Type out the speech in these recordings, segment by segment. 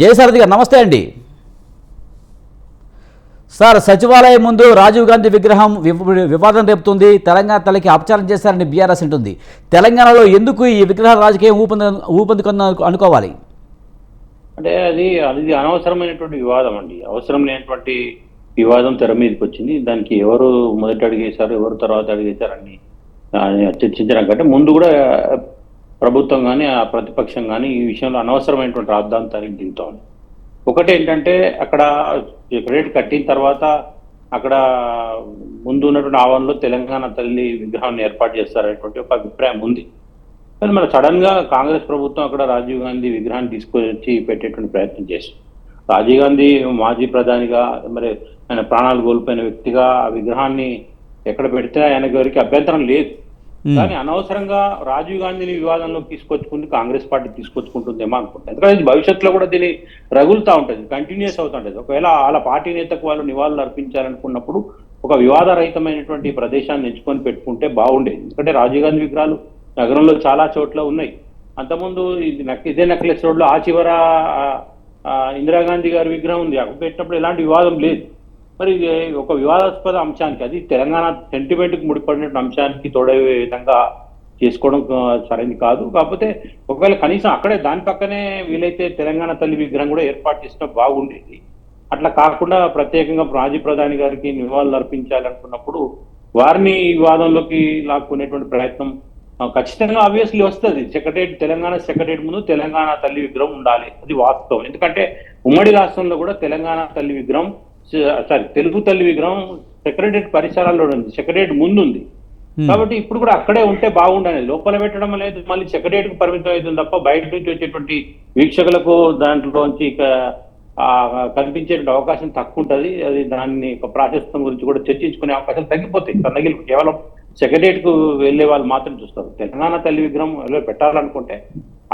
జయసారథి గారు నమస్తే అండి. సార్ సచివాలయం ముందు రాజీవ్ గాంధీ విగ్రహం వివాదం రేపుతుంది. తెలంగాణ తలకి అపచారం చేశారని బీఆర్ఎస్ ఉంటుంది తెలంగాణలో ఎందుకు ఈ విగ్రహ రాజకీయం ఊపంది ఊపందుకుంది అనుకోవాలి? అంటే అది అది అనవసరమైనటువంటి వివాదం అండి. అవసరం లేనటువంటి వివాదం తెర మీదకి వచ్చింది. దానికి ఎవరు మొదట అడిగేశారు ఎవరు తర్వాత అడిగేశారని అని చర్చించడం కంటే ముందు కూడా ప్రభుత్వం కానీ ఆ ప్రతిపక్షం కానీ ఈ విషయంలో అనవసరమైనటువంటి రాద్ధాంతానికి దిగుతా ఒకటి ఏంటంటే అక్కడ రేట్ కట్టిన తర్వాత అక్కడ ముందు ఉన్నటువంటి ఆవరణలో తెలంగాణ తల్లి విగ్రహాన్ని ఏర్పాటు చేస్తారనేటువంటి ఒక అభిప్రాయం ఉంది. కానీ మన సడన్గా కాంగ్రెస్ ప్రభుత్వం అక్కడ రాజీవ్ గాంధీ విగ్రహాన్ని తీసుకొచ్చి పెట్టేటువంటి ప్రయత్నం చేస్తుంది రాజీవ్ గాంధీ మాజీ ప్రధానిగా మరి ఆయన ప్రాణాలు కోల్పోయిన వ్యక్తిగా ఆ విగ్రహాన్ని ఎక్కడ పెడితే ఆయన ఎవరికి అభ్యంతరం లేదు. కానీ అనవసరంగా రాజీవ్ గాంధీని వివాదంలోకి తీసుకొచ్చుకుంది కాంగ్రెస్ పార్టీ తీసుకొచ్చుకుంటుందేమో అనుకుంటా. ఎందుకంటే ఇది భవిష్యత్తులో కూడా దీన్ని రగులుతా ఉంటుంది కంటిన్యూస్ అవుతుంటది ఒకవేళ వాళ్ళ పార్టీ నేతకు వాళ్ళు నివాళులు అర్పించాలనుకున్నప్పుడు ఒక వివాదరహితమైనటువంటి ప్రదేశాన్ని ఎంచుకొని పెట్టుకుంటే బాగుండేది. ఎందుకంటే రాజీవ్ గాంధీ విగ్రహాలు నగరంలో చాలా చోట్ల ఉన్నాయి. అంతకుముందు ఇది నక్- ఇదే నక్లెస్ రోడ్లో ఆ చివర ఇందిరాగాంధీ గారి విగ్రహం ఉంది. అక్కడ పెట్టినప్పుడు ఎలాంటి వివాదం లేదు. మరి ఇది ఒక వివాదాస్పద అంశానికి అది తెలంగాణ సెంటిమెంట్కి ముడిపడిన అంశానికి తోడే విధంగా చేసుకోవడం సరైనది కాదు. కాకపోతే ఒకవేళ కనీసం అక్కడే దాని పక్కనే వీలైతే తెలంగాణ తల్లి విగ్రహం కూడా ఏర్పాటు చేసినా బాగుండేది. అట్లా కాకుండా ప్రత్యేకంగా మాజీ ప్రధాని గారికి నివాళులు అర్పించాలనుకున్నప్పుడు వారిని వివాదంలోకి లాక్కునేటువంటి ప్రయత్నం ఖచ్చితంగా ఆబ్వియస్లీ వస్తుంది. సెక్రటరేట్ తెలంగాణ సెక్రటరేట్ ముందు తెలంగాణ తల్లి విగ్రహం ఉండాలి. అది వాస్తవం. ఎందుకంటే ఉమ్మడి రాష్ట్రంలో కూడా తెలంగాణ తల్లి విగ్రహం సారీ తెలుగు తల్లి విగ్రహం సెక్రటరేట్ పరిసరాల్లో ఉంది సెక్రటరేట్ ముందు ఉంది Hmm. కాబట్టి ఇప్పుడు కూడా అక్కడే ఉంటే బాగుండనేది లోపల పెట్టడం లేదు మళ్ళీ సెక్రటరేట్కు పరిమితం అవుతుంది తప్ప బయట నుంచి వచ్చేటువంటి వీక్షకులకు దాంట్లోంచి కనిపించేటువంటి అవకాశం తక్కువ ఉంటది అది దాన్ని ప్రాశస్తం గురించి కూడా చర్చించుకునే అవకాశం తగ్గిపోతాయి. తనగిలి కేవలం సెక్రటరేట్కు వెళ్ళే వాళ్ళు మాత్రం చూస్తారు. తెలంగాణ తల్లి విగ్రహం పెట్టాలనుకుంటే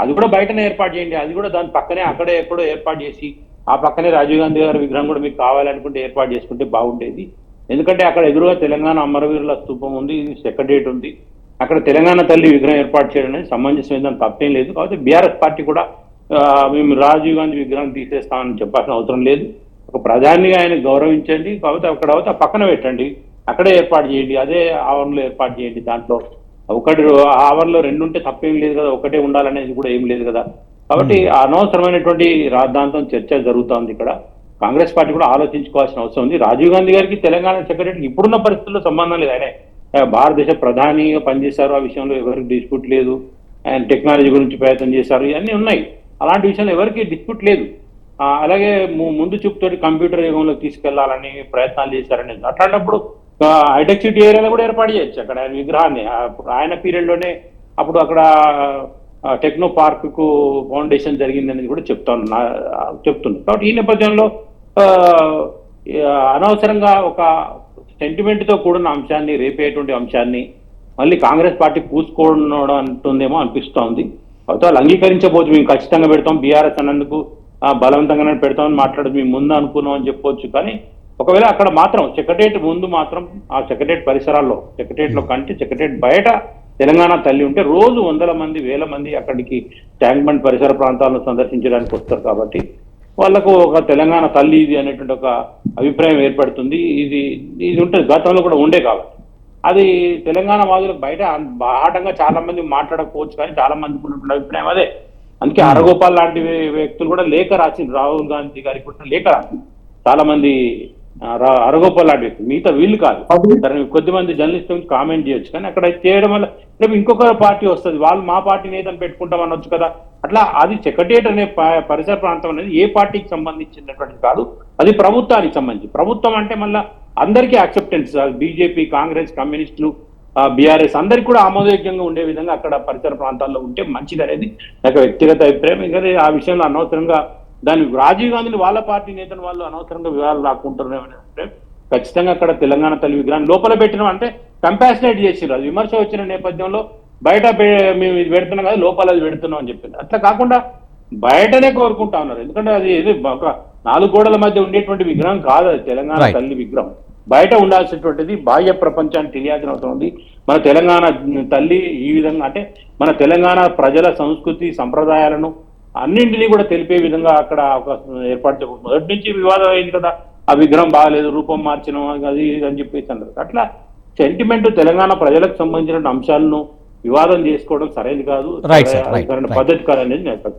అది కూడా బయటనే ఏర్పాటు చేయండి. అది కూడా దాని పక్కనే అక్కడే ఎక్కడో ఏర్పాటు చేసి ఆ పక్కనే రాజీవ్ గాంధీ గారి విగ్రహం కూడా మీకు కావాలనుకుంటే ఏర్పాటు చేసుకుంటే బాగుండేది. ఎందుకంటే అక్కడ ఎదురుగా తెలంగాణ అమరవీరుల స్థూపం ఉంది సెక్రటరేట్ ఉంది. అక్కడ తెలంగాణ తల్లి విగ్రహం ఏర్పాటు చేయడం అనేది సంబంధించిన తప్పేం లేదు. కాబట్టి బీఆర్ఎస్ పార్టీ కూడా మేము రాజీవ్ గాంధీ విగ్రహం తీసేస్తామని చెప్పాల్సిన అవసరం లేదు. ఒక ప్రధానిగా ఆయన గౌరవించండి కాబట్టి అక్కడ అయితే పక్కన పెట్టండి. అక్కడే ఏర్పాటు చేయండి అదే ఆవరణలో ఏర్పాటు చేయండి దాంట్లో. ఒకటి ఆవరణలో రెండు ఉంటే తప్పేం లేదు కదా ఒకటే ఉండాలనేది కూడా ఏం లేదు కదా. కాబట్టి అనవసరమైనటువంటి రాద్ధాంతం చర్చ జరుగుతోంది ఇక్కడ. కాంగ్రెస్ పార్టీ కూడా ఆలోచించుకోవాల్సిన అవసరం ఉంది. రాజీవ్ గాంధీ గారికి తెలంగాణ సెక్రటరీకి ఇప్పుడున్న పరిస్థితుల్లో సంబంధం లేదు. ఆయనే భారతదేశ ప్రధానిగా పనిచేశారు. ఆ విషయంలో ఎవరికి డిస్ప్యూట్ లేదు. ఆయన టెక్నాలజీ గురించి ప్రయత్నం చేశారు. ఇవన్నీ ఉన్నాయి. అలాంటి విషయంలో ఎవరికి డిస్ప్యూట్ లేదు. అలాగే ముందు చూపుతోటి కంప్యూటర్ యుగంలోకి తీసుకెళ్ళాలని ప్రయత్నాలు చేశారని అట్లాంటప్పుడు హైటెక్ సిటీ ఏరియాలో కూడా ఏర్పాటు చేయొచ్చు. అక్కడ ఆయన విగ్రహాన్ని ఆయన పీరియడ్లోనే అప్పుడు అక్కడ టెక్నో పార్క్కు ఫౌండేషన్ జరిగిందనేది కూడా చెప్తాను చెప్తుంది కాబట్టి ఈ నేపథ్యంలో అనవసరంగా ఒక సెంటిమెంట్తో కూడిన అంశాన్ని రేపేటువంటి అంశాన్ని మళ్ళీ కాంగ్రెస్ పార్టీ పూసుకోవడం అంటుందేమో అనిపిస్తోంది అయితే వాళ్ళు మేము ఖచ్చితంగా పెడతాం బీఆర్ఎస్ అన్నందుకు బలవంతంగా బలవంతంగానే పెడతామని మాట్లాడదు మేము ముందు అనుకున్నాం అని చెప్పొచ్చు. కానీ ఒకవేళ అక్కడ మాత్రం సెక్రటరేట్ ముందు మాత్రం ఆ సెక్రటరేట్ పరిసరాల్లో సెక్రటరేట్లో కంటే సెక్రటరేట్ బయట తెలంగాణ తల్లి ఉంటే రోజు వందల మంది వేల మంది అక్కడికి ట్యాంక్ బండ్ పరిసర ప్రాంతాలను సందర్శించడానికి వస్తారు కాబట్టి వాళ్ళకు ఒక తెలంగాణ తల్లి ఇది అనేటువంటి ఒక అభిప్రాయం ఏర్పడుతుంది. ఇది ఇది ఉంటుంది. గతంలో కూడా ఉండే కాబట్టి. అది తెలంగాణ వాదులకు బయట బాటంగా చాలా మంది మాట్లాడకపోవచ్చు కానీ చాలా మందికి ఉన్నటువంటి అభిప్రాయం అదే. అందుకే అరగోపాల్ లాంటి వ్య- వ్యక్తులు కూడా లేఖ రాసింది రాహుల్ గాంధీ గారికి కూడా లేఖ రాసింది చాలా మంది అరగోపాల్ లాంటి వ్యక్తులు మిగతా వీళ్ళు కాదు. సరే కొద్ది మంది జర్నలిస్ట్ కామెంట్ చేయొచ్చు. కానీ అక్కడ చేయడం వల్ల రేపు ఇంకొక పార్టీ వస్తుంది. వాళ్ళు మా పార్టీ నేతను పెట్టుకుంటాం అనొచ్చు కదా. అట్లా అది సెక్రటేరియట్ అనే పరిసర ప్రాంతం అనేది ఏ పార్టీకి సంబంధించినటువంటిది కాదు. అది ప్రభుత్వానికి సంబంధించి. ప్రభుత్వం అంటే మళ్ళా అందరికీ యాక్సెప్టెన్స్ బీజేపీ కాంగ్రెస్ కమ్యూనిస్టులు బీఆర్ఎస్ అందరికి కూడా ఆమోదయోగ్యంగా ఉండే విధంగా అక్కడ పరిసర ప్రాంతాల్లో ఉంటే మంచిది అనేది నాకు వ్యక్తిగత అభిప్రాయం. ఇంకా ఆ విషయంలో అనవసరంగా దాని రాజీవ్ గాంధీని వాళ్ళ పార్టీ నేతలు వాళ్ళు అనవసరంగా వివరాలు రాకుంటున్నారు అనే అభిప్రాయం ఖచ్చితంగా అక్కడ తెలంగాణ తల్లి విగ్రహాన్ని లోపల పెట్టిన అంటే కంపాసినేట్ చేసిర్రు. అది విమర్శ వచ్చిన నేపథ్యంలో బయట మేము ఇది పెడుతున్నాం కదా లోపల అది పెడుతున్నాం అని చెప్పింది. అట్లా కాకుండా బయటనే కోరుకుంటా ఉన్నారు. ఎందుకంటే అది ఒక నాలుగు గోడల మధ్య ఉండేటువంటి విగ్రహం కాదు అది తెలంగాణ. తల్లి విగ్రహం. బయట ఉండాల్సినటువంటిది బాహ్య ప్రపంచానికి తెలియాల్సిన అవసరం ఉంది. మన తెలంగాణ తల్లి ఈ విధంగా అంటే మన తెలంగాణ ప్రజల సంస్కృతి సంప్రదాయాలను అన్నింటినీ కూడా తెలిపే విధంగా అక్కడ అవకాశం ఏర్పాటు మొదటి నుంచి వివాదం అయింది కదా. ఆ విగ్రహం బాగాలేదు రూపం మార్చినాం అది అని చెప్పేసి అన్నారు. అట్లా సెంటిమెంట్ తెలంగాణ ప్రజలకు సంబంధించిన అంశాలను వివాదం చేసుకోవడం సరైనది కాదు. పద్ధతి కాదనేది నేను